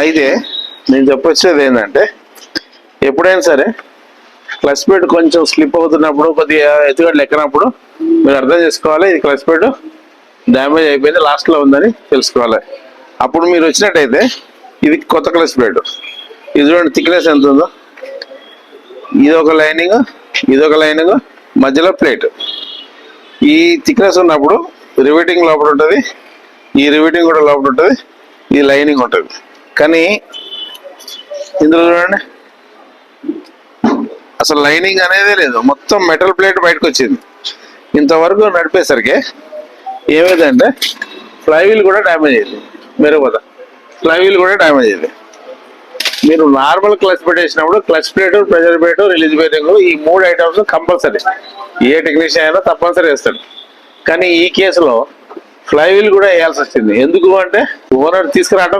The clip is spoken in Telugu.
అయితే నేను చెప్పొచ్చేది ఏంటంటే ఎప్పుడైనా సరే క్లచ్ ప్లేట్ కొంచెం స్లిప్ అవుతున్నప్పుడు కొద్దిగా ఎత్తుగడలు ఎక్కినప్పుడు మీరు అర్థం చేసుకోవాలి ఇది క్లచ్ ప్లేట్ డ్యామేజ్ అయిపోయింది లాస్ట్లో ఉందని తెలుసుకోవాలి. అప్పుడు మీరు వచ్చినట్టయితే ఇది కొత్త క్లచ్ ప్లేట్ ఇది చూడండి థిక్నెస్ ఎంత ఉందో. ఇది ఒక లైనింగ్ ఇది ఒక లైనింగ్ మధ్యలో ప్లేట్. ఈ థిక్నెస్ ఉన్నప్పుడు రివిటింగ్ లోపల ఉంటుంది ఈ రివిటింగ్ కూడా లోపల ఉంటుంది ఈ లైనింగ్ ఉంటుంది. కానీ ఇందులో చూడండి. అసలు లైనింగ్ అనేదే లేదు. మొత్తం మెటల్ ప్లేట్ బయటకు వచ్చింది ఇంతవరకు నడిపేసరికి ఏమైందంటే ఫ్లైవీల్ కూడా డ్యామేజ్ అయింది. మెరుగుపోతా ఫ్లైవీల్ కూడా డ్యామేజ్ అయింది. మీరు నార్మల్ క్లచ్ ప్లేట్ వేసినప్పుడు clutch plate pressure plate release plating ఈ మూడు ఐటమ్స్ కంపల్సరీ. ఏ టెక్నీషియన్ అయినా తప్పనిసరి వేస్తాడు కానీ ఈ కేసులో ఫ్లైవీల్ కూడా వేయాల్సి వచ్చింది. ఎందుకు అంటే ఓనర్ తీసుకురావడం